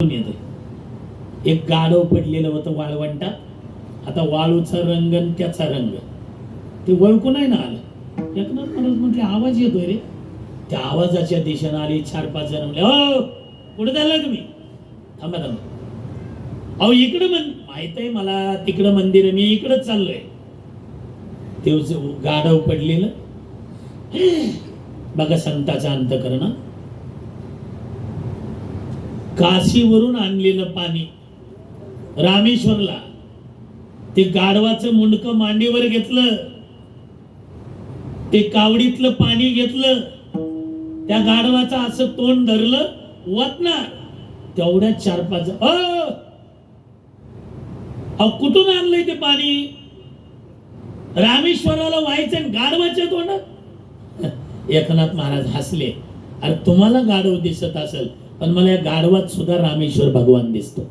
एक गाढव पडलेलं होतं वाळवंटात. आता वाळूचा रंग आणि त्याचा रंग. ते वळकू नाही ना आलं. एकनाथ महाराज म्हटले आवाज येतोय रे. त्या आवाजाच्या दिशेनं आले चार पाच जण म्हणले हो कुठे झालं तुम्ही? थांबा थांबा. अहो इकडं मन माहीत आहे मला तिकडं मंदिर आहे मी इकडंच चाललोय. ते गाढव पडलेलं. बघा संताचा अंत करणं काशीवरून आणलेलं पाणी रामेश्वरला. ते गाढवाचं मुंडकं मांडीवर घेतलं. ते कावडीतलं पाणी घेतलं. त्या गाढवाचं असं तोंड धरलं वतणार तेवढ्या चार पाच अ! अहो, कुठून आणलंय ते पाणी? रामेश्वराला व्हायचं आणि गाढवाच्या तोंडात? एकनाथ महाराज हसले. अरे तुम्हाला गाढव दिसत असेल. पण मला या गाढवात सुद्धा रामेश्वर भगवान दिसतो.